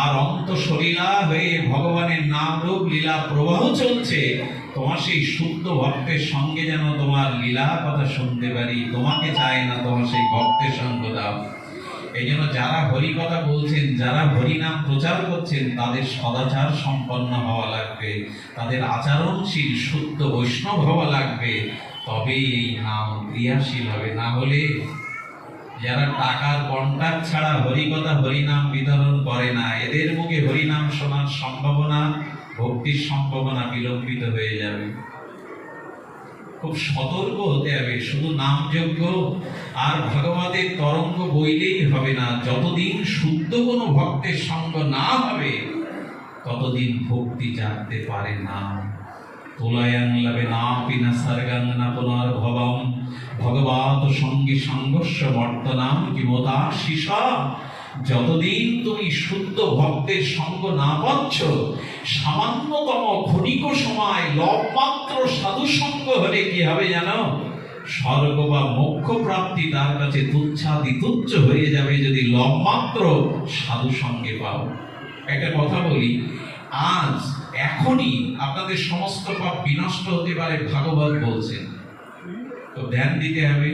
আর অন্ত সলীলা হয়ে ভগবানের নাম রূপ লীলা প্রবাহ চলছে, তোমার সেই শুদ্ধ ভক্তের সঙ্গে যেন তোমার লীলা কথা শুনতে পারি, তোমাকে চায় না তোমার সেই ভক্তের সঙ্গ দাও। এই জন্য যারা হরি কথা বলছেন, যারা হরি নাম প্রচার করছেন, তাদের সদাচার সম্পন্ন হওয়া লাগবে, তাদের আচরণশীল শুদ্ধ বৈষ্ণব হওয়া লাগবে। তবেই এই নাম ক্রিয়াশীল হবে। না হলে যারা টাকার ছাড়া হরিকথা হরিনাম বিতরণ করে না। এদের মুখে হরিনাম শোনার সম্ভাবনা, ভক্তির সম্ভাবনা বিলম্বিত হয়ে যাবে। খুব সতর্ক হতে হবে, শুধু নামযজ্ঞ আর ভগবতের তরঙ্গ বইলেই হবে না। যতদিন শুদ্ধ কোনো ভক্তের সঙ্গ না হবে, ততদিন ভক্তি জানতে পারে না। তোলায়াং লাভে না পিনা সর্গাং না পুনর্ভবম। ভগবত সঙ্গে সংঘর্ষ বর্তনাম কিমতা শিষা যতদিন তুমি শুদ্ধ ভক্তের সঙ্গ না পাচ্ছ, সামান্যতম ক্ষণিক সময় লবমাত্র সাধু সঙ্গ হলে কি হবে জানো? স্বর্গ বা মোক্ষ প্রাপ্তি তার কাছে তুচ্ছাদি তুচ্ছ হয়ে যাবে যদি লবমাত্র সাধু সঙ্গে পাও। একটা কথা বলি, আজ এখনই আপনাদের সমস্ত পাপ বিনষ্ট হতে পারে ভাগবত বলছেন তো ধ্যান দিতে হবে।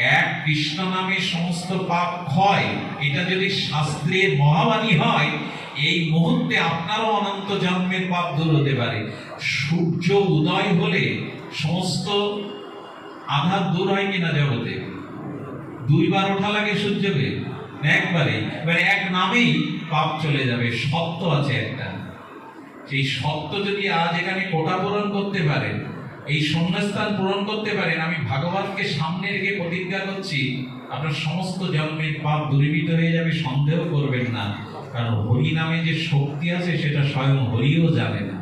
এক কৃষ্ণ নামে সমস্ত পাপ ক্ষয়, এটা যদি শাস্ত্রের মহাবাণী হয়, এই মুহূর্তে আপনারও অনন্ত জন্মের পাপ দূর হতে পারে। সূর্য উদয় হলে সমস্ত আধার দূর হয় কিনা জগতে? দুইবার ওঠা লাগে সূর্যকে একবারে? এবারে এক নামেই পাপ চলে যাবে, সত্য আছে একটা। সেই সত্য যদি আজ এখানে কোটা পূরণ করতে পারেন এই শূন্যস্থান পূরণ করতে পারেন। আমি ভগবানকে সামনে রেখে প্রতিজ্ঞা করছি, আপনার সমস্ত জন্মের পাপ দূরীভূত হয়ে যাবে, সন্দেহ করবেন না। কারণ হরি নামে যে শক্তি আছে, সেটা স্বয়ং হরিও জানে না।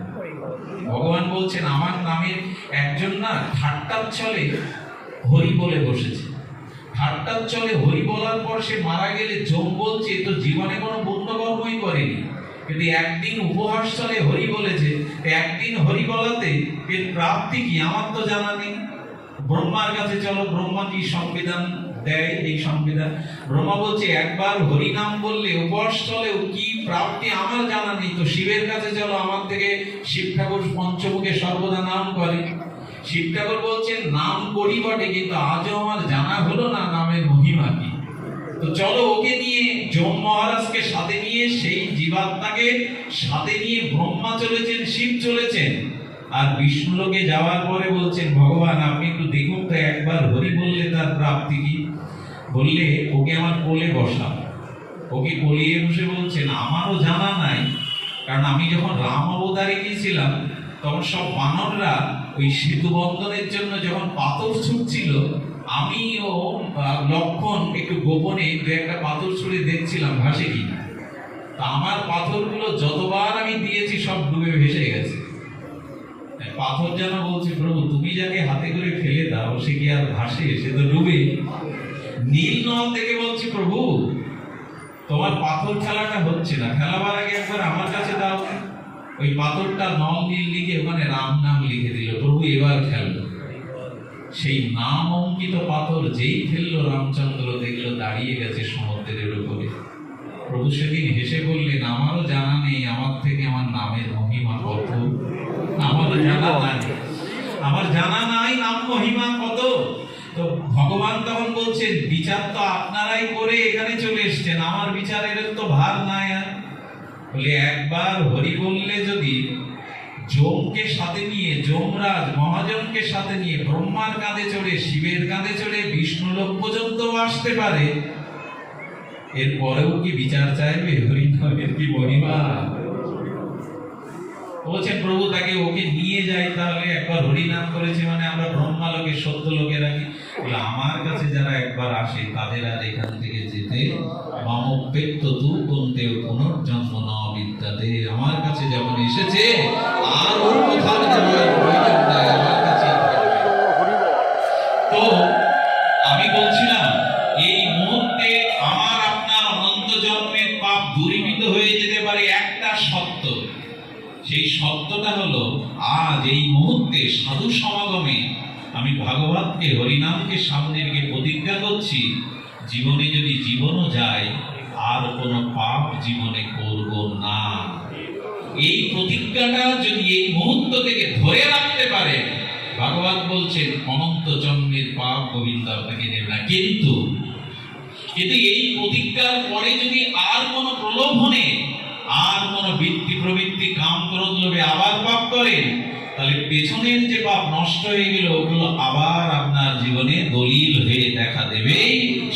ভগবান বলছেন, আমার নামে একজন না ঠাট্টার চলে হরি বলে বসেছে। ঠাট্টার চলে হরি বলার পর সে মারা গেলে যোগ বলছে তো জীবনে কোনো পুণ্যকর্মই করেনি কিন্তু একদিন উপহাস হরি বলেছে একদিন হরি বলাতে এর প্রাপ্তি কি? আমার তো জানা নেই। ব্রহ্মার কাছে চলো, ব্রহ্মা কি সংবিধান দেয়? এই সংবিধান। ব্রহ্মা বলছে, একবার হরি নাম বললে উপহাস চলে কি প্রাপ্তি আমার জানা নেই। তো শিবের কাছে চলো, আমার থেকে শিব ঠাকুর পঞ্চমুখে সর্বদা নাম করে। শিব ঠাকুর বলছেন নাম করি বটে, কিন্তু আজও আমার জানা হলো না নামের মহিমা কি? তো চলো ওকে নিয়ে যম মহারাজকে সাথে নিয়ে, সেই জীবাত্মাকে সাথে নিয়ে ব্রহ্মা চলেছেন, শিব চলেছেন। আর বিষ্ণুলোকে যাওয়ার পরে বলছেন, ভগবান, আপনি একটু দেখুন তো একবার, হরি বললে তার প্রাপ্তি কি? বললে, ওকে আমার কোলে বসা ওকে কোলিয়ে বসে বলছেন, আমারও জানা নাই। কারণ আমি যখন রাম অবতারে গিয়েছিলাম, তখন সব বানররা ওই সেতু বন্ধনের জন্য যখন পাথর ছুটছিল আমি ও লক্ষণ একটু গোপনে দু একটা পাথর ছুঁড়ে দেখছিলাম, ভাসে কি তা আমার পাথরগুলো যতবার আমি দিয়েছি, সব ডুবে ভেসে গেছে। পাথর যেন বলছে, প্রভু, তুমি যাকে হাতে করে ফেলে দাও, সে কি আর ভাসে? সে তো ডুবে। নীল নল থেকে বলছি, প্রভু, তোমার পাথর খেলাটা হচ্ছে না। খেলাবার আগে একবার আমার কাছে দাও। ওই পাথরটা নল নীল লিখে ওখানে রাম নাম লিখে দিল, প্রভু, এবার খেললো সেই নাম অঙ্কিত পাথর যেই ফেলল রামচন্দ্র দেখল দাঁড়িয়ে গেছে সমুদ্রের উপরে। প্রভু সেদিন হেসে বললেন আমারও জানা নেই আমার থেকে আমার নামের মহিমা কত। আমারও জানা নাই। আমার জানা নাই নাম মহিমা কত। তো ভগবান তখন বলছেন বিচার তো আপনারাই করে এখানে চলে এসছেন আমার বিচারের তো ভার নাই আর। বলে একবার হরি বললে যদি যমকে সাথে নিয়ে, যমরাজ মহাজনকে সাথে নিয়ে, ব্রহ্মার কাঁধে চড়ে, শিবের কাঁধে চড়ে বিষ্ণু লোক পর্যন্ত আসতে পারে। এর পরেও কি বিচার চাইবে? হরি নামের কি মহিমা? বলছেন, প্রভু তাকে ওকে নিয়ে যাই তাহলে। একবার হরিনাম করেছে মানে আমরা ব্রহ্মা লোকে সত্য লোকে রাখি। আমার কাছে যারা একবার আসে, তাদের আর এখান থেকে যেতে মাম পেত্ত তু কন্তে পুনর্জন্ম বিদ্যাতে আমার কাছে যেমন এসেছে আর ওর কোথাও আমার কাছে তো, আমি বলছিলাম, এই মুহূর্তে আমার আপনার অনন্ত জন্মের পাপ দূরীভূত হয়ে যেতে পারে একটা সত্য। সেই সত্যটা হলো, আজ এই মুহূর্তে সাধু সমাগমে আমি ভাগবতকে, হরিনামকে সামনে রেখে প্রতিজ্ঞা করছি, জীবনে যদি জীবনও যায় আর কোনো পাপ জীবনে করব না। এই প্রতিজ্ঞাটা যদি এই মুহূর্ত থেকে ধরে রাখতে পারে ভাগবত বলছেন, অনন্ত জন্মের পাপ গোবিন্দ আপনাকে নেবে না। কিন্তু কিন্তু এই প্রতিজ্ঞার পরে যদি আর কোনো প্রলোভনে, আর কোনো বৃত্তি প্রবৃত্তি কাম ক্রোধ লোভে আবার পাপ করেন, তাহলে পেছনের যে পাপ নষ্ট হয়ে গেল, ওগুলো আবার আপনার জীবনে দলিল হয়ে দেখা দেবে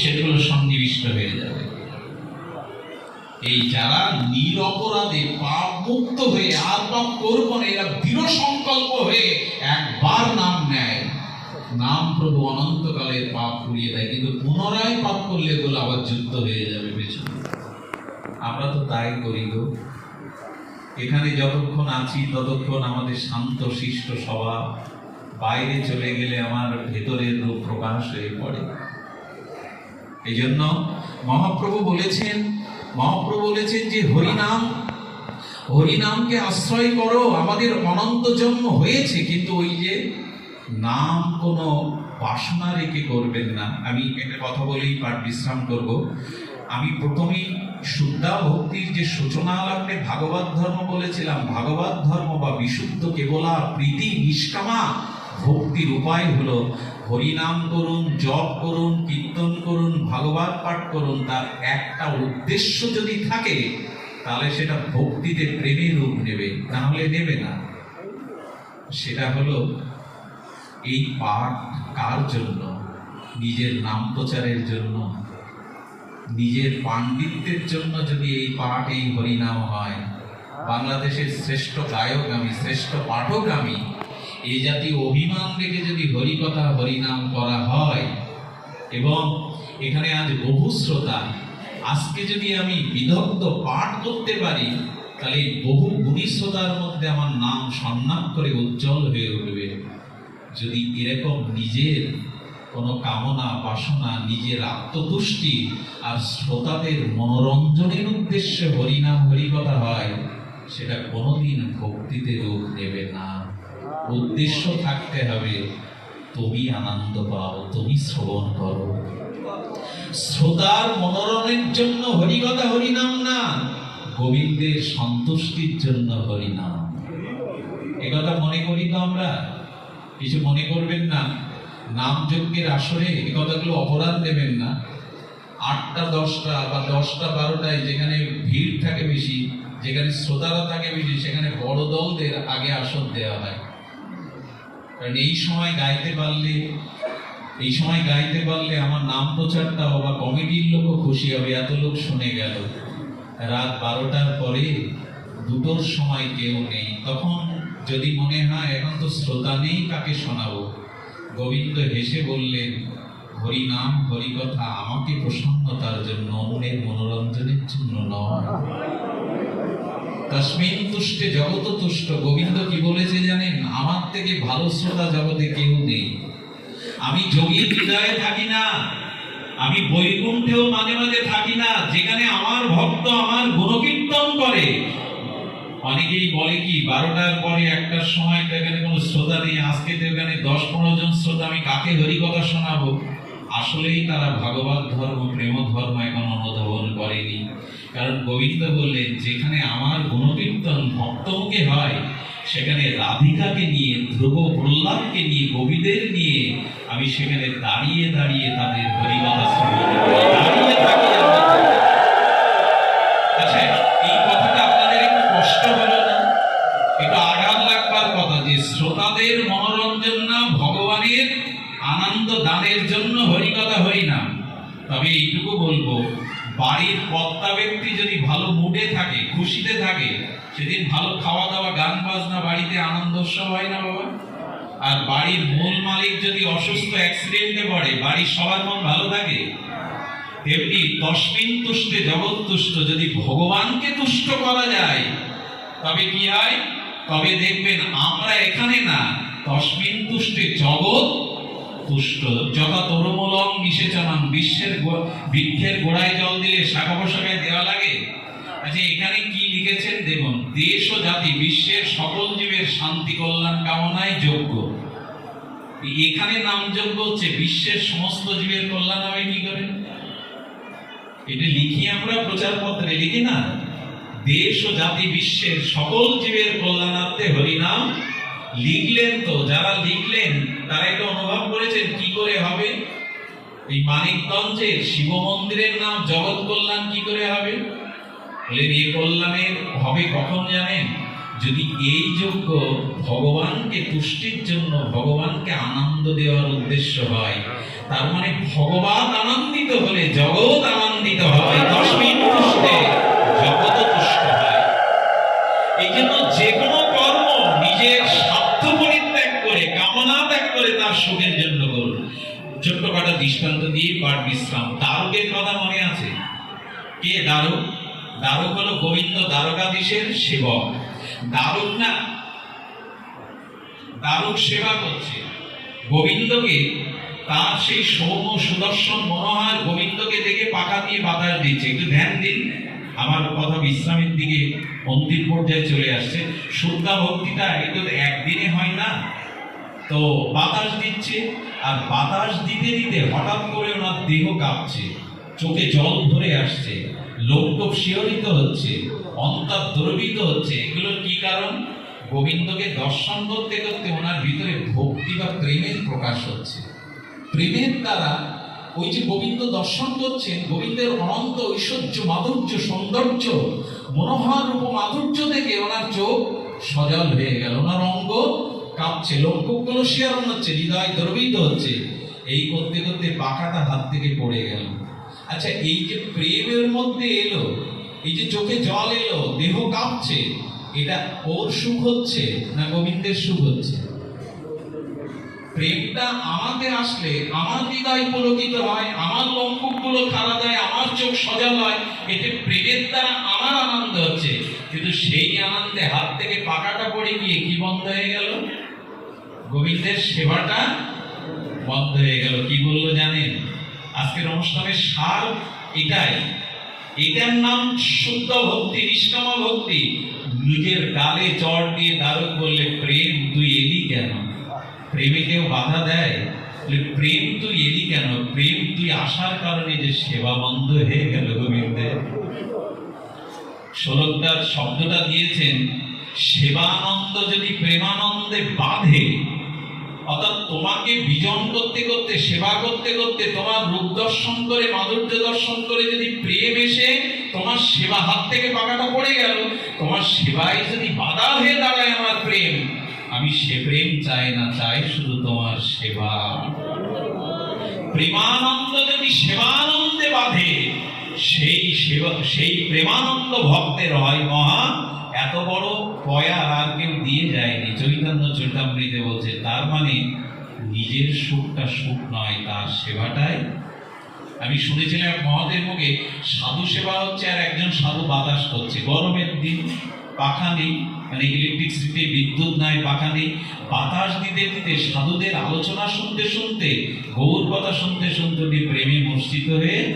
সেগুলো সন্নিবিষ্ট হয়ে যাবে। এই যারা নিরপরাধে পাপ মুক্ত হয়ে আর পাপ করব না এরা দৃঢ় সংকল্প হয়ে একবার নাম নেয়। নাম প্রভু অনন্তকালের পাপ পুড়িয়ে দেয়, কিন্তু পুনরায় পাপ করলে এগুলো আবার যুক্ত হয়ে যাবে পেছনে। আমরা তো তাই করি গো। এখানে যতক্ষণ আছি, ততক্ষণ আমাদের শান্ত, শিষ্ট স্বভাব বাইরে চলে গেলে আমার ভেতরের রূপ প্রকাশ হয়ে পড়ে। এই জন্য মহাপ্রভু বলেছেন মহাপ্রভু বলেছেন যে, হরিনাম, হরিনামকে আশ্রয় করো, আমাদের অনন্ত জন্ম হয়েছে, কিন্তু ওই যে নাম কোনো বাসনা রেখে করবেন না। আমি একটা কথা বলেই পাঠ বিশ্রাম করব। আমি প্রথমেই শুদ্ধা ভক্তির যে সূচনা আলাপে ভাগবত ধর্ম বলেছিলাম, ভাগবত ধর্ম বা বিশুদ্ধ কেবলা প্রীতি নিষ্কামা ভক্তির উপায় হলো হরিনাম করুন, জপ করুন, কীর্তন করুন, ভাগবত পাঠ করুন, তার একটা উদ্দেশ্য যদি থাকে, তাহলে সেটা ভক্তিতে প্রেমের রূপ নেবে, তাহলে নেবে না। সেটা হলো, এই পাঠ কার জন্য? নিজের নাম প্রচারের জন্য? নিজের পাণ্ডিত্যের জন্য যদি এই পাঠ, এই হরিনাম হয়? বাংলাদেশের শ্রেষ্ঠ গায়ক আমি, শ্রেষ্ঠ পাঠক আমি এই জাতীয় অভিমান রেখে যদি হরিকথা, হরিনাম করা হয়, এবং এখানে আজ বহু শ্রোতা, আজকে যদি আমি বিদগ্ধ পাঠ করতে পারি, তাহলে বহু গুণী শ্রোতার মধ্যে আমার নাম সম্মান করে উজ্জ্বল হয়ে উঠবে। যদি এরকম নিজের কোনো কামনা, বাসনা, নিজের আত্মতুষ্টি আর শ্রোতাদের মনোরঞ্জনের উদ্দেশ্যে হরিনাম, হরিকথা হয়, সেটা কোনোদিন ভক্তিতে রূপ নেবে না। উদ্দেশ্য থাকতে হবে, তুমি আনন্দ পাও, তুমি শ্রবণ করো। শ্রোতার মনোরণের জন্য হরিকথা হরিনাম না, গোবিন্দের সন্তুষ্টির জন্য হরিনাম। একথা মনে করি তো আমরা, কিছু মনে করবেন না, নাম যজ্ঞের আসরে এ কথাগুলো অপরাধ নেবেন না। আটটা, দশটা বা দশটা, বারোটায় যেখানে ভিড় থাকে বেশি, যেখানে শ্রোতারা থাকে বেশি, সেখানে বড় দলদের আগে আসর দেওয়া হয়। কারণ এই সময় গাইতে পারলে, এই সময় গাইতে পারলে আমার নাম প্রচারটা বা কমিটির লোকও খুশি হবে, এত লোক শুনে গেল। রাত বারোটার পরে দুটোর সময় কেউ নেই। তখন যদি মনে হয়, এখন তো শ্রোতা নেই, কাকে শোনাবো? গোবিন্দ হেসে বললেন, হরি নাম, হরি কথা, আমাকে প্রসন্নতার জন্য অন্যের মনোরঞ্জনের জন্য নয়। তসমিন তুষ্টে জগত তুষ্ট। গোবিন্দ কি বলেছে জানেন? আমার থেকে ভালো শ্রোতা জগতে কেউ নেই। আমি যোগীর হৃদয়ে থাকি না। আমি বৈকুণ্ঠেও মাঝে মাঝে থাকি না। যেখানে আমার ভক্ত আমার গুণকীর্তন করে। অনেকেই বলে কি, বারোটার পরে একটার সময় তো এখানে কোনো শ্রোতা নেই, আজকে তো এখানে দশ পনেরো জন শ্রোতা, আমি কাকে হরিকথা শোনাবো? আসলেই তারা ভাগবত ধর্ম, প্রেম ধর্ম এখন অনুধাবন করেনি। কারণ গোবিন্দ বললেন, যেখানে আমার গুণকীর্তন ভক্তমুখে হয়, সেখানে রাধিকাকে নিয়ে, ধ্রুব প্রহ্লাদকে নিয়ে কবিদের নিয়ে, আমি সেখানে দাঁড়িয়ে দাঁড়িয়ে তাদের হরিকথা দাঁড়িয়ে থাকি আচ্ছা এই কথাটা আপনাদের কষ্ট হলো না? একটু আঘাত লাগবার কথা যে শ্রোতাদের মনোরঞ্জন দানের জন্য হরিকথা হরি না। তবে এইটুকু বলব, বাড়ির কর্তা ব্যক্তি যদি ভালো মুডে থাকে, খুশিতে থাকে, সেদিন ভালো খাওয়া দাওয়া গান বাজনা বাড়িতে আনন্দ উৎসব হয় না বাবা? আর বাড়ির মূল মালিক যদি অসুস্থ অ্যাক্সিডেন্টে পড়ে, বাড়ির সবার মন ভালো থাকে? তেমনি তসমিন তুষ্টে, জগৎ তুষ্ট, যদি ভগবানকে তুষ্ট করা যায়, তবে কি হয়? তবে দেখবেন আমরা এখানে না, তসমিন তুষ্টে জগৎ তুষ্ট যথা তরুমূলম নিষেচনম বিশ্বের বৃক্ষের গোড়ায় জল দিলে শাখা পোশাকায় দেওয়া লাগে? আচ্ছা এখানে কি লিখেছেন দেখুন, দেশ ও জাতি, বিশ্বের সকল জীবের শান্তি, কল্যাণ কামনায় যোগ্য। এখানে নাম যোগ্য হচ্ছে, বিশ্বের সমস্ত জীবের কল্যাণ হবে কি করে? এটা লিখি আমরা প্রচারপত্রে, লিখি না? দেশ ও জাতি, বিশ্বের সকল জীবের কল্যাণার্থে হরিনাম লিখলেন তো, যারা লিখলেন, তারা এটা অনুভব করেছেন, কি করে হবে? এই মানিকগঞ্জের শিব মন্দিরের নাম জগৎ কল্যাণ কি করে হবে? বলেন এই কল্যাণের হবে কখন জানেন? যদি এই যোগ্য ভগবানকে, তুষ্টির জন্য ভগবানকে আনন্দ দেওয়ার উদ্দেশ্য হয়, তার মানে ভগবান আনন্দিত হলে জগৎ আনন্দিত হয় তসমিন তুষ্টে জগৎ তুষ্ট হয়। এই জন্য যে কোনো করে তার সুখের জন্য করুন ছোট্ট কটা দৃষ্টান্ত দিয়ে পাঠ বিশ্রাম। দারুকের কথা মনে আছে? কে দারুক? দারুক হলো গোবিন্দ দ্বারকাধীশের সেবক। দারুক না, দারুক সেবা করছে। গোবিন্দকে তার সেই সৌম্য সুদর্শন মনোহর গোবিন্দকে দেখে পাকা দিয়ে বাতাস দিচ্ছে। একটু ধ্যান দিন, আমার কথা বিশ্রামের দিকে অন্তিম পর্যায়ে চলে আসছে। শুদ্ধা ভক্তিটা এটা একদিনে হয় না। তো বাতাস দিচ্ছে, আর বাতাস দিতে দিতে হঠাৎ করে ওনার দেহ কাঁপছে, চোখে জল ভরে আসছে লোকটোপ শিহরিত হচ্ছে, অন্তর দ্রবিত হচ্ছে। এগুলোর কি কারণ? গোবিন্দকে দর্শন করতে করতে ওনার ভিতরে ভক্তি বা প্রেমের প্রকাশ হচ্ছে। প্রেমের দ্বারা ওই যে গোবিন্দ দর্শন করছেন, গোবিন্দের অনন্ত ঐশ্বর্য, মাধুর্য, সৌন্দর্য, মনোহর রূপ, মাধুর্য দেখে ওনার চোখ সজল হয়ে গেল। ওনার অঙ্গ কাঁপছে লক্ষ্যগুলো শিয়ারণ হচ্ছে, হৃদয় দ্রবিত হচ্ছে। এই করতে করতে পাখাটা হাত থেকে পড়ে গেল। আচ্ছা এই যে প্রেমের মধ্যে এলো, এই যে চোখে জল এলো, দেহ কাঁপছে, এটা ওর সুখ হচ্ছে না গোবিন্দের সুখ হচ্ছে? প্রেমটা আমাকে আসলে আমার হৃদয় পুলকিত হয়, আমার লম্বকগুলো খাড়া দেয় আমার চোখ সজল হয়, এতে প্রেমের দ্বারা আমার আনন্দ হচ্ছে। কিন্তু সেই আনন্দে হাত থেকে পাকাটা পড়ে গিয়ে কি বন্ধ হয়ে গেল? গোবিন্দের সেবাটা বন্ধ হয়ে গেল। কি বলল জানেন? আজকের অনুষ্ঠানের সার এটাই। এটার নাম শুদ্ধ ভক্তি, নিষ্কাম ভক্তি। নিজের গালে চড় দিয়ে দারুক বললে প্রেম তুই এলি কেন? প্রেমে কেউ বাধা দেয়। প্রেম তুই এলি কেন? প্রেম তুই আসার কারণে যে সেবা বন্ধ হয়ে গেল গোবিন্দের শরৎদার শব্দটা দিয়েছেন, সেবানন্দ যদি প্রেমানন্দে বাঁধে, অর্থাৎ তোমাকে বিজন করতে করতে, সেবা করতে করতে, তোমার রূপ দর্শন করে, মাধুর্য দর্শন করে যদি প্রেম এসে তোমার সেবা হাত থেকে পাকাটা পড়ে গেল, তোমার সেবায় যদি বাধা হয়ে দাঁড়ায় আমার আমি সে প্রেম চাই না চাই, শুধু তোমার সেবা। প্রেমানন্দ যদি সেবানন্দে বাঁধে, সেই সেবা, সেই প্রেমানন্দ ভক্তের হয় মহা। এত বড় পয়া আর কেউ দিয়ে যায়নি। চৈতন্য চৈতামৃতে বলছে, তার মানে নিজের সুখটা সুখ নয়, তার সেবাটাই। আমি শুনেছিলাম মহাদের মুখে, সাধু সেবা হচ্ছে আর একজন সাধু বাতাস করছে। গরমের দিন পাখা নেই মানে ইলেকট্রিসিটি বিদ্যুৎ নাই, পাখা নেই। বাতাস দিতে দিতে সাধুদের আলোচনা শুনতে শুনতে গৌর কথা শুনতে শুনতে উনি প্রেমে মূর্ছিত হয়ে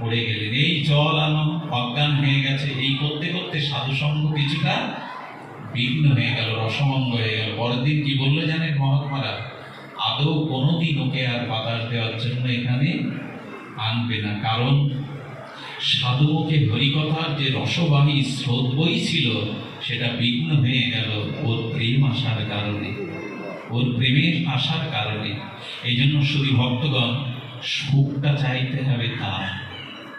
পড়ে গেলেন। এই জল আনো, অজ্ঞান হয়ে গেছে। এই করতে করতে সাধু সঙ্গ কিছুটা বিঘ্ন হয়ে গেল, রসমঙ্গ হয়ে গেল। পরের দিন কি বলল জানেন মহাত্মারা? আদৌ কোনোদিন ওকে আর বাতাস দেওয়ার জন্য এখানে আনবে না। কারণ সাধুমুখে হরিকথার যে রসবাহী স্রোত বই ছিল, সেটা বিঘ্ন হয়ে গেল ওর প্রেম আসার কারণে। ওর প্রেমের আসার কারণে। এই জন্য শুধু ভক্তগণ, সুখটা চাইতে হবে তার।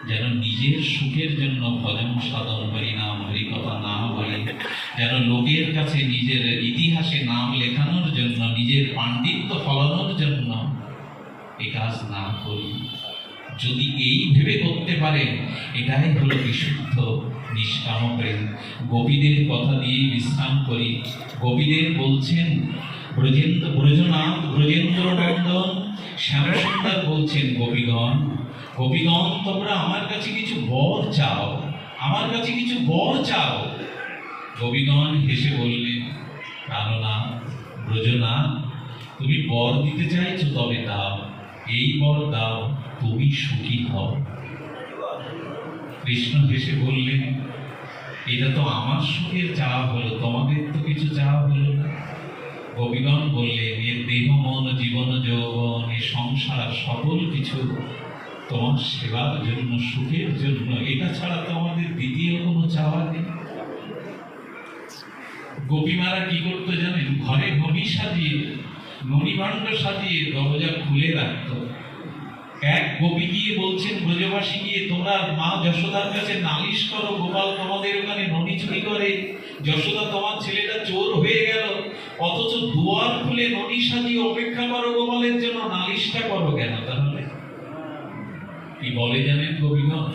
যেন নিজের সুখের জন্য ভজন সাধন হরি নাম হরি কথা না বলে। যেন লোকের কাছে নিজের ইতিহাসে নাম লেখানোর জন্য, নিজের পাণ্ডিত্য ফলানোর জন্য এ কাজ না করি। যদি এই ভেবে করতে পারেন, এটাই হলো বিশুদ্ধ নিষ্কাম প্রেম গোপীদের কথা দিয়ে বিশ্রাম করি। গোপীদের বলছেন, ব্রজেন্দ্র ব্রজনাথ ব্রজেন্দ্র নন্দন শ্যামসুন্দর বলছেন, গোপীগণ গোপীগণ, তোমরা আমার কাছে কিছু বর চাও, আমার কাছে কিছু বর চাও। গোপীগণ হেসে বললেন প্রাণনাথ ব্রজনাথ তুমি বর দিতে চাইছো তবে দাও, এই বর দাও। তুমি সুখী হও। কৃষ্ণ হেসে বললেন, এটা তো আমার সুখের চাওয়া হলো, তোমাদের তো কিছু চাওয়া হলো না? কবিগণ বললেন, এর দেহ, মন, জীবন, যৌবন, এ সংসার সকল কিছু তোমার সেবার জন্য, সুখের জন্য। এটা ছাড়া তো আমাদের দ্বিতীয় কোনো চাওয়া নেই। গোপীমারা কি করতো জানেন? ঘরে ননি সাজিয়ে ননিভাণ্ড সাজিয়ে দরজা খুলে রাখতো। এক গোপী গিয়ে বলছেন, ব্রজবাসী গিয়ে তোমরা মা যশোদার কাছে নালিশ করো, গোপাল তোমাদের ওখানে ননি চুরি করে। যশোদা তোমার ছেলেটা চোর হয়ে গেল। অথচ দুয়ার খুলে ননি সাজিয়ে অপেক্ষা করো গোপালের জন্য, নালিশটা করো কেন তাহলে? কি বলে জানেন গোপীগণ?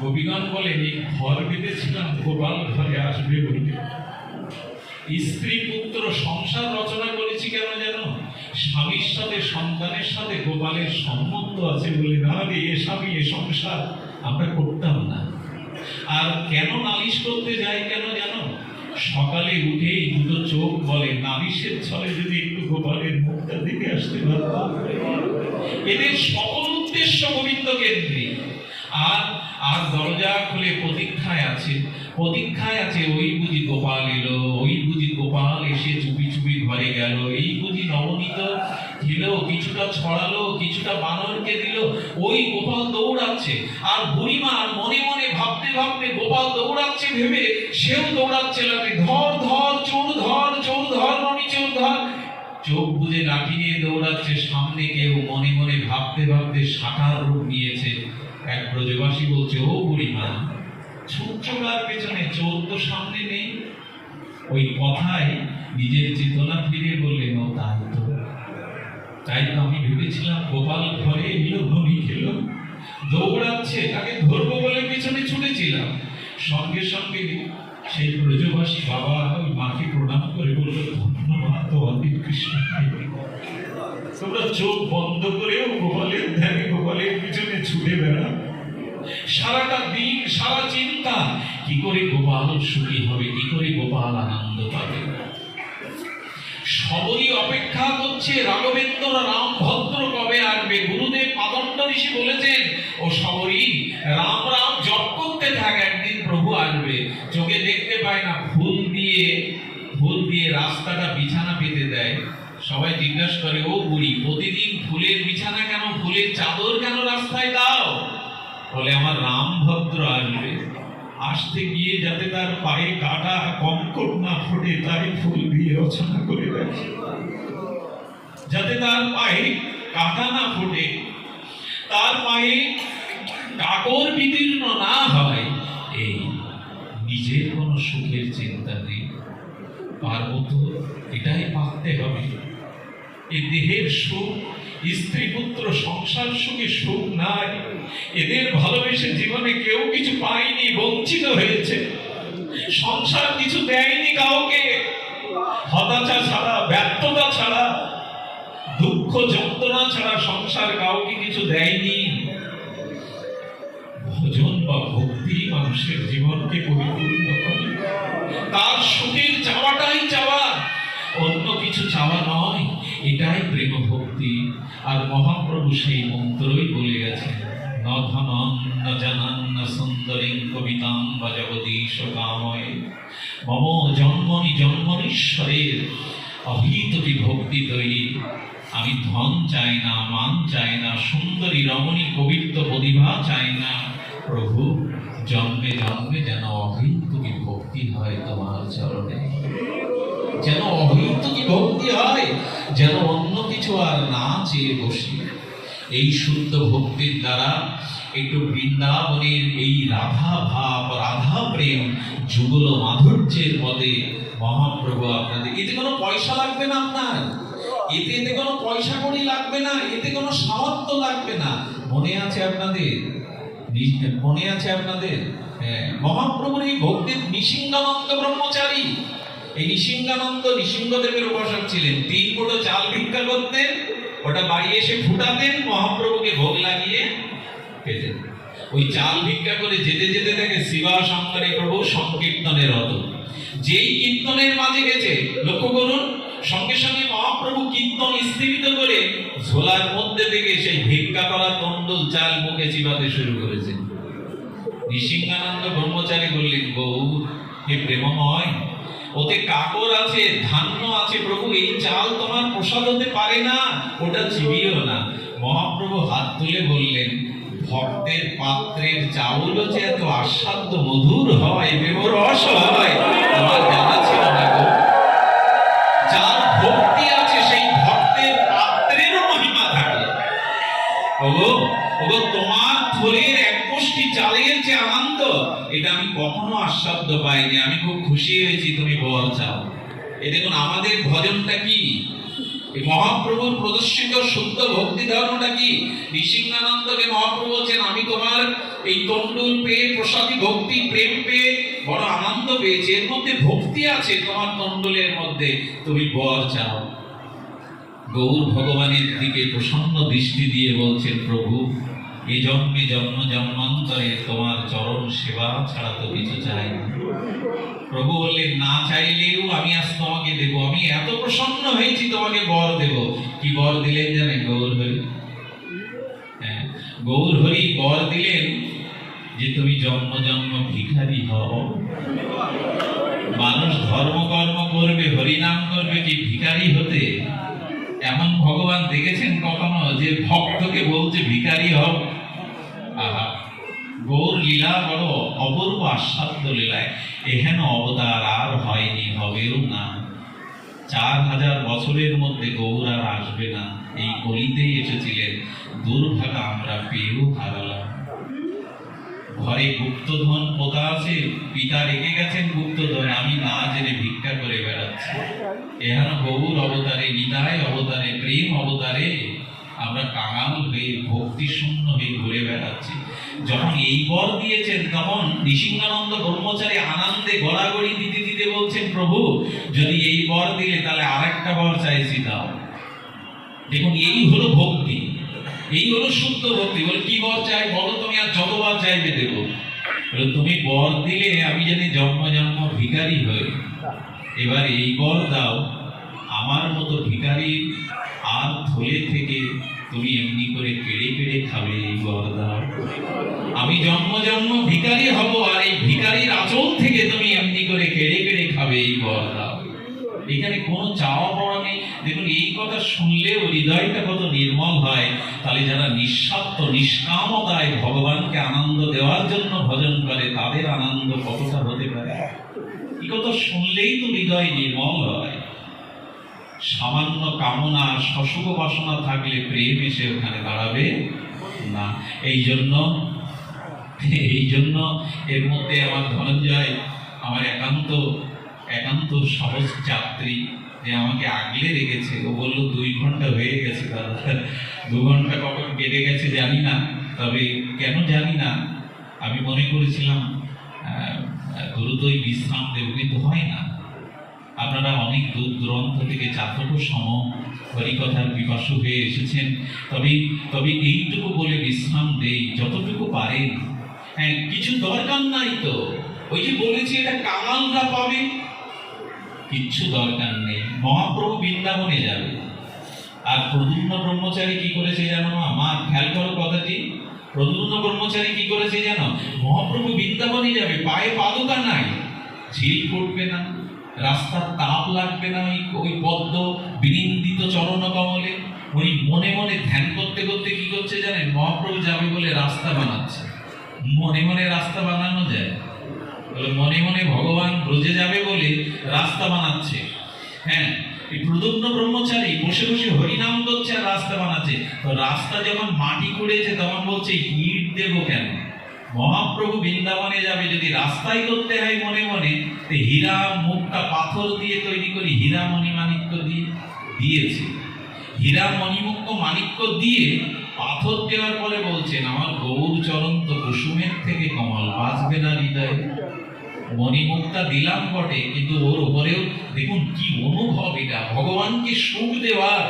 গোপীগণ বলেন, এই ঘর বেঁধেছিলাম, গোপাল ঘরে আসবে বলে স্ত্রী পুত্র সংসার রচনা করেছি কেন জানো? স্বামীর সাথে, সন্তানের সাথে, গোপালের সম্বন্ধ আছে বলে না রে এ স্বামী, এ সংসার আমরা করতাম না। আর কেন নালিশ করতে যাই কেন জানো? সকালে উঠেই দুটো চোখ বলে, নালিশের ছলে যদি একটু গোপালের মুখটা দেখে আসতে পারতাম। এদের সকল উদ্দেশ্য গোবিন্দ কেন্দ্রিক আর আর দরজা খুলে প্রতীক্ষায় আছে। প্রতীক্ষায় আছে, ওই বুঝি গোপাল এলো, ওই বুঝি গোপাল এসে চুপি চুপি ঘরে গেল। এই বুঝি নবনীত খেলো কিছুটা ছড়ালো, কিছুটা বানরকে দিল। ওই গোপাল দৌড়াচ্ছে। আর বুড়িমা মনে মনে ভাবতে ভাবতে গোপাল দৌড়াচ্ছে ভেবে সেও দৌড়াচ্ছে লাগে ধর ধর, চোর ধর চোর, ধর ননি চোর, ধর। চোখ বুঝে লাঠি নিয়ে দৌড়াচ্ছে। সামনে কেউ মনে মনে ভাবতে ভাবতে শাখার রূপ নিয়েছে। এক ব্রজবাসী বলছে, ও বুড়িমা ছুটছাড়ার পেছনে? চোর তো সামনে নেই। ওই কথায় নিজের চেতনা ফিরে বললেন ও, তাই তো। তাই তো আমি ভেবেছিলাম গোপাল ঘরে এলো ননি খেলো, দৌড়াচ্ছে, তাকে ধরবো বলে পিছনে ছুটেছিলাম। সঙ্গে সঙ্গে সেই ব্রজবাসী বাবা ওই মাকে প্রণাম করে বলল, ধন্যবাদ তোমাদের কৃষ্ণ তোমরা চোখ বন্ধ করেও গোপালের ধ্যানে গোপালের পিছনে ছুটে বেড়া সারাটা দিন, সারা চিন্তা, কি করে গোপাল সুখী হবে, কি করে গোপাল আনন্দ পাবে? সবরই অপেক্ষা করছে রাঘবেন্দ্র রাম ভদ্র কবে আসবে? গুরুদেব মাদণ্ড ঋষি বলেছেন, ও সবরই রাম রাম জপ করতে থাক, একদিন প্রভু আসবে। চোখে দেখতে পায় না ফুল দিয়ে ফুল দিয়ে রাস্তাটা বিছানা পেতে দেয়। সবাই জিজ্ঞাসা করে, ও বুড়ি, প্রতিদিন ফুলের বিছানা কেন, ফুলের চাদর কেন রাস্তায় দাও? বলে, আমার রাম ভদ্র আসবে। আসতে গিয়ে যাতে তার পায়ে কাটা কঙ্কট না ফোটে তাই ফুল দিয়ে রচনা করে রাখি যাতে তার পায়ে কাটা না ফোটে, তার পায়ে কাকর বিদীর্ণ না হয়, এই নিজের কোনো সুখের চিন্তা নেই। পারব তো এটাই পারতে হবে। এ দেহের সুখ স্ত্রী পুত্র সংসার সুখে সুখ নাই। এদের ভালোবেসে জীবনে কেউ কিছু পায়নি, বঞ্চিত হয়েছে। সংসার কিছু দেয়নি কাউকে। হতাশা ছাড়া, ব্যর্থতা ছাড়া, দুঃখ যন্ত্রণা ছাড়া সংসার কাউকে কিছু দেয়নি। ভজন বা ভক্তি মানুষের জীবনকে পরিপূর্ণ করে। তার সুখের চাওয়াটাই চাওয়া, অন্য কিছু চাওয়া নয়, এটাই প্রেম ভক্তি আর মহাপ্রভু সেই মন্ত্রই বলে গেছেন ন ধনং ন জানান সুন্দরীং কবিতাং বা জগদীশ কাময়। মম জন্মনি জন্মনীশ্বরের অহিততি ভক্তি তৈরি। আমি ধন চাই না, মান চাই না, সুন্দরী রমণী কবিত্ব প্রতিভা চাই না। প্রভু, জন্মে জন্মে যেন অহিততি ভক্তি হয় তোমার চরণে। যেন অহিতকি ভক্তি হয়, যেন অন্য কিছু আর না চেয়ে বসি। এই শুদ্ধ ভক্তির দ্বারা একটু বৃন্দাবনের এই রাধা ভাব রাধা প্রেম যুগল মাধুর্যের পদে মহাপ্রভু আপনাদের। এতে কোনো পয়সা লাগবে না আপনার? এতে এতে কোনো পয়সা কড়ি লাগবে না? এতে কোনো সামর্থ্য লাগবে না? মনে আছে আপনাদের? মনে আছে আপনাদের? হ্যাঁ, মহাপ্রভুর এই ভক্তির নিসিংহানন্দ ব্রহ্মচারী এই নিসিংহানন্দ নিসিংহদেবের উপাসক ছিলেন। তিন ফুটো চাল ভিক্ষা করতেন ওটা বাড়ি এসে ফুটাতেন, মহাপ্রভুকে ভোগ লাগিয়ে পেতেন। ওই চাল ভিক্ষা করে যেতে যেতে দেখে শিবা শঙ্করে প্রভু সংকীর্তনের রত। যেই কীর্তনের মাঝে গেছে, লক্ষ্য করুন, সঙ্গে সঙ্গে মহাপ্রভু কীর্তন স্থিরিত করে ঝোলার মধ্যে থেকে সেই ভিক্ষা করা তন্ডল চাল মুখে চিবাতে শুরু করেছেন নৃসিংহানন্দ ব্রহ্মচারী বললেন গৌর হে প্রেমময় ওতে কাকর আছে, ধান্য আছে, প্রভু, এই চাল তোমার প্রসাদ হতে পারে না, ওটা চিবিও না। মহাপ্রভু হাত তুলে বললেন, ভক্তের পাত্রের চাউল যে এত আস্বাদ্য মধুর হয় বেমরস হয় তোমার জানা ছিল না গো। যার ভক্তি আছে, সেই ভক্তের পাত্রেরও মহিমা থাকে। ওগো ওগো, তোমার থলের এক মুষ্টি চালের যে আনন্দ এটা আমি কখনো আস্বাদ্য পাইনি, আমি খুব খুশি হয়েছি, তুমি বল চাও। এ দেখুন, আমাদের ভজনটা কি? মহাপ্রভুর প্রদর্শিত শুদ্ধ ভক্তি ধর্মটা কি? নৃসিংহানন্দকে মহাপ্রভু বলছেন, আমি তোমার এই তন্ডুল পেয়ে, প্রসাদী ভক্তি, প্রেম পেয়ে বড় আনন্দ পেয়েছি। এর মধ্যে ভক্তি আছে তোমার তন্ডুলের মধ্যে, তুমি বর চাও। গৌর ভগবানের দিকে প্রসন্ন দৃষ্টি দিয়ে বলছেন, প্রভু এই জন্মে জন্ম জন্মান্তরে তোমার চরণ সেবা ছাড়া তো কিছু চাই না। প্রভু বললেন না চাইলেও আমি আজ তোমাকে দেব। আমি এত প্রসন্ন হয়েছি তোমাকে বর দেব। কি বর দিলেন জানেন? গৌর হরি। হ্যাঁ, গৌর হরি বর দিলেন যে তুমি জন্ম জন্ম ভিখারি হও। মানুষ ধর্ম কর্ম করবে হরিনাম করবে কি ভিখারি হতে। এমন ভগবান দেখেছেন কখনো যে ভক্তকে বলছে ভিখারি হও আহা গৌর লীলা বড় অপূর্ব আস্বাদ্য লীলায়। এহেন অবতার আর হয়নি হবেও না। চার হাজার বছরের মধ্যে গৌর আর আসবে না। এই কলিতেই এসেছিলেন। দুর্ভাগা আমরা পেয়েও হারালাম। ঘরে গুপ্তধন পোতা আছে, পিতা রেখে গেছেন গুপ্তধন। আমি না জেনে ভিক্ষা করে বেড়াচ্ছি। এহেন গৌর অবতারে নিতাই, অবতারে প্রেম, অবতারে আমরা কাঙাল হয়ে ভক্তি শূন্য হয়ে ঘুরে বেড়াচ্ছি। যখন এই বর দিয়েছেন, তখন নৃসিংহানন্দ ব্রহ্মচারী আনন্দে গড়াগড়ি দিতে দিতে বলছেন, প্রভু, যদি এই বর দিলে তাহলে আরেকটা বর চাইছি, দাও। দেখুন, এই হলো ভক্তি। এই হলো শুদ্ধ ভক্তি। বলে, কি বর চাই? বলো তুমি, আর যতবার চাইবে দেবো। তুমি বর দিলে আমি জানি জন্ম জন্ম ভিখারি হই। এবার এই বর দাও। আমার মতো ভিখারি আর থলে থেকে তুমি এমনি করে কেড়ে কেড়ে খাবে এই বর আমি জন্ম জন্ম ভিখারি হব আর এই ভিখারির আঁচল থেকে তুমি এমনি করে কেড়ে কেড়ে খাবে এই বর দাও এখানে কোনো চাওয়া পাওয়া নেই। দেখুন, এই কথা শুনলেও হৃদয়টা কত নির্মল হয়। তাহলে যারা নিঃস্বার্থ, নিষ্কামতায় ভগবানকে আনন্দ দেওয়ার জন্য ভজন করে, তাদের আনন্দ কতটা হতে পারে? এই কথা শুনলেই তো হৃদয় নির্মল হয়। সামান্য কামনা শশুক বাসনা থাকলে প্রেম এসে ওখানে দাঁড়াবে? না। এই জন্য এই জন্য এর মধ্যে আমার ধনঞ্জয়, আমার একান্ত একান্ত সহজ যাত্রী, যে আমাকে আগলে রেখেছে। ও বলল, দুই ঘণ্টা হয়ে গেছে দাদা। দু ঘণ্টা কখন কেটে গেছে জানি না। তবে কেন জানি না? আমি মনে করেছিলাম দ্রুতই বিশ্রাম দেব, কিন্তু হয় না। আপনারা অনেক দূর দূরান্ত থেকে চাতক সম হরিকথার বিপাসু হয়ে এসেছেন। তবে তবে এইটুকু বলে বিশ্রাম দেই, যতটুকু পারেন। হ্যাঁ কিছু দরকার নাই তো। ওই যে বলেছি, এটা কামালরা পাবে। কিচ্ছু দরকার নেই। মহাপ্রভু বৃন্দাবনে যাবে। আর প্রদ্যুম্ন ব্রহ্মচারী কি করেছে জানো মা, খেয়াল করো কথাটি। প্রদ্যুম্ন ব্রহ্মচারী কি করেছে জানো? মহাপ্রভু বৃন্দাবনে যাবে, পায়ে পাদুকা নাই। ঝিল ফুটবে না। রাস্তার তাপ লাগবে না ওই ওই পদ্ম বিনিন্দিত চরণ কমলে উনি মনে মনে ধ্যান করতে করতে কি করছে জানেন? মহাপ্রভু যাবে বলে রাস্তা বানাচ্ছে। মনে মনে রাস্তা বানানো যায়। মনে মনে ভগবান ব্রজে যাবে বলে রাস্তা বানাচ্ছে। হ্যাঁ এই প্রদুম্ন ব্রহ্মচারী বসে বসে হরিনাম করছে আর রাস্তা বানাচ্ছে। তো রাস্তা যখন মাটি কুড়েছে তখন বলছে, ইট দেবো কেন? মহাপ্রভু বৃন্দাবনে যাবে, যদি রাস্তাই করতে হয় মনে মনে, তো হীরা মুখটা পাথর দিয়ে তৈরি করি, হীরা মণিমাণিক্য দিয়ে দিয়েছে। হীরা মণিমুক্ত মাণিক্য দিয়ে পাথর দেওয়ার পরে বলছেন, আমার গৌর চরণ তো কুসুমের থেকে কমল বাঁচবে না হৃদয়ে। মণিমুক্তা দিলাম বটে, কিন্তু ওর উপরেও দেখুন কি অনুভব এটা। ভগবানকে সুখ দেওয়ার,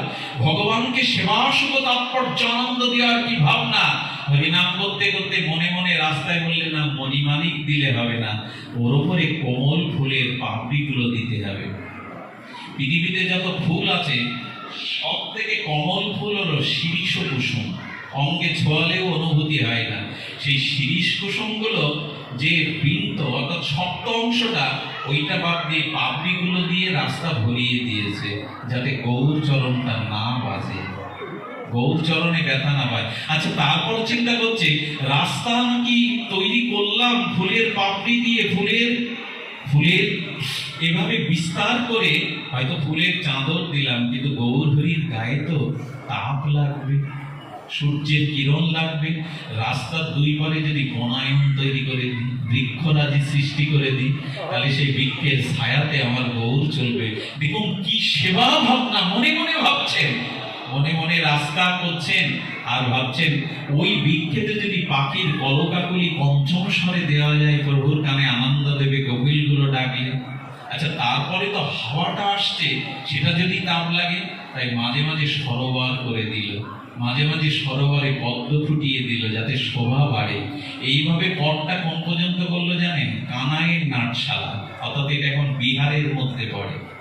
ভগবানকে সেবা সুখ তাৎপর্য আনন্দ দেওয়ার কি ভাবনা? হরিনাম করতে করতে মনে মনে রাস্তায় বললে না, মণিমাণিক দিলে হবে না। ওর উপরে কোমল ফুলের পাপড়িগুলো দিতে হবে। পৃথিবীতে যত ফুল আছে সব থেকে কমল ফুল হলো শীর্ষ কুসুম অঙ্গে ছোঁয়ালেও অনুভূতি হয় না। সেই শিরিষ কুসুমগুলো যে বৃন্ত, অর্থাৎ শক্ত অংশটা, ওইটা বাদ দিয়ে পাপড়িগুলো দিয়ে রাস্তা ভরিয়ে দিয়েছে, যাতে গৌর চরণটা না বাজে। গৌর চরণে ব্যথা না পায়। আচ্ছা তারপর চিন্তা করছে, রাস্তা নাকি তৈরি করলাম ফুলের পাপড়ি দিয়ে, ফুলের ফুলের এভাবে বিস্তার করে, হয়তো ফুলের চাদর দিলাম, কিন্তু গৌর হরির গায়ে তো তাপ লাগবে, সূর্যের কিরণ লাগবে। রাস্তার দুই পারে যদি বনায়ন তৈরি করে দিই বৃক্ষরাজি সৃষ্টি করে দিই, তাহলে সেই বৃক্ষের ছায়াতে আমার গৌর চলবে। দেখুন, কি সেবা ভাবনা, মনে মনে ভাবছেন। মনে মনে রাস্তা করছেন আর ভাবছেন, ওই বৃক্ষেতে যদি পাখির কলকাকলি পঞ্চম স্বরে দেওয়া যায় প্রভুর কানে আনন্দ দেবে কপিলগুলো ডাকলে। আচ্ছা তারপরে তো হাওয়াটা আসছে, সেটা যদি তাপ লাগে, তাই মাঝে মাঝে সরোবর করে দিল। মাঝে মাঝে সরোবরে পদ্ম ফুটিয়ে দিল যাতে শোভা বাড়ে। এইভাবে পদটা কোন পর্যন্ত করল জানেন? কানাইয়ের নাটশালা। অর্থাৎ এটা এখন বিহারের মধ্যে পড়ে।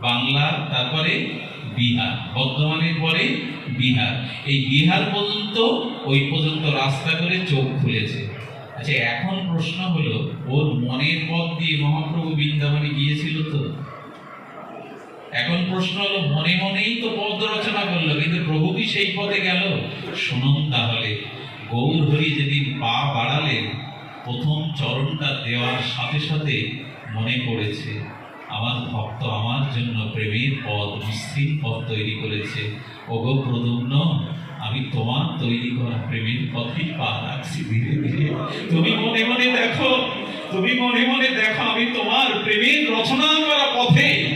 বাংলা, তারপরে বিহার, বর্ধমানের পরে বিহার। এই বিহার পর্যন্ত, ওই পর্যন্ত রাস্তা করে চোখ খুলেছে। আচ্ছা এখন প্রশ্ন হলো, ওর মনের পথ দিয়ে মহাপ্রভু বৃন্দাবনে গিয়েছিল তো? এখন প্রশ্ন হলো, মনে মনেই তো পদ রচনা করল, কিন্তু প্রভু কি সেই পদে গেল? শুনুন তাহলে, গৌর হরি যেদিন পা বাড়ালেন, প্রথম চরণটা দেওয়ার সাথে সাথে মনে পড়েছে। আমার ভক্ত আমার জন্য প্রেমের পদ মসৃণ পথ তৈরি করেছে। ওগো প্রদুম্ন আমি তোমার তৈরি করা প্রেমের পথে পা রাখছি। ধীরে ধীরে। তুমি মনে মনে দেখো, তুমি মনে মনে দেখো, আমি তোমার প্রেমের রচনা করা পথে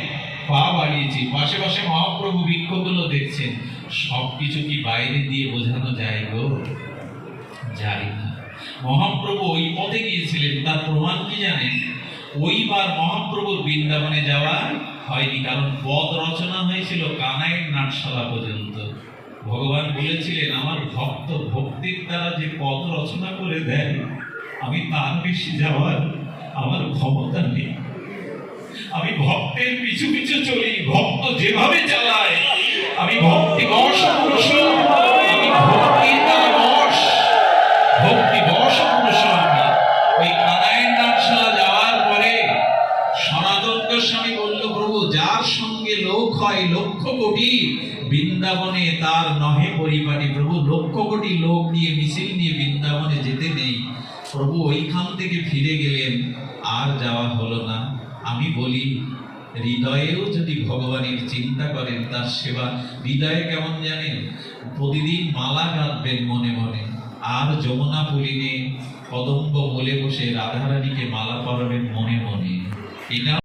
পা বাড়িয়েছি। পাশে পাশে মহাপ্রভু বৃক্ষগুলো দেখছেন। সব কিছু কি বাইরে দিয়ে বোঝানো যায় গো? যায় না। মহাপ্রভু ওই পথে গিয়েছিলেন, তার প্রমাণ কি জানেন? ওইবার মহাপ্রভুর বৃন্দাবনে যাওয়া হয়নি, কারণ পদ রচনা হয়েছিল কানাইয়ের নাটশালা পর্যন্ত। ভগবান বলেছিলেন, আমার ভক্ত ভক্তির দ্বারা যে পদ রচনা করে দেয়, আমি তার বেশি যাওয়ার আমার ক্ষমতা নেই। আমি ভক্তের পিছু পিছু চলি, ভক্ত যেভাবে চালায়, আমি ভক্তি বশ পুরুষ ভক্তির দ্বারা ভক্তি হয় লক্ষ কোটি। বৃন্দাবনে তার নহে পরিপাটি প্রভু। লক্ষ কোটি লোক নিয়ে, মিছিল নিয়ে বৃন্দাবনে যেতে নেই। প্রভু ওইখান থেকে ফিরে গেলেন। আর যাওয়া হলো না। আমি বলি, হৃদয়েও যদি ভগবানের চিন্তা করেন, তার সেবা হৃদয়ে কেমন জানেন প্রতিদিন মালা গাঁথবেন মনে মনে। আর যমুনা পুলিনে কদম্ব বলে বসে রাধারানীকে মালা পরাবেন মনে মনে। এটা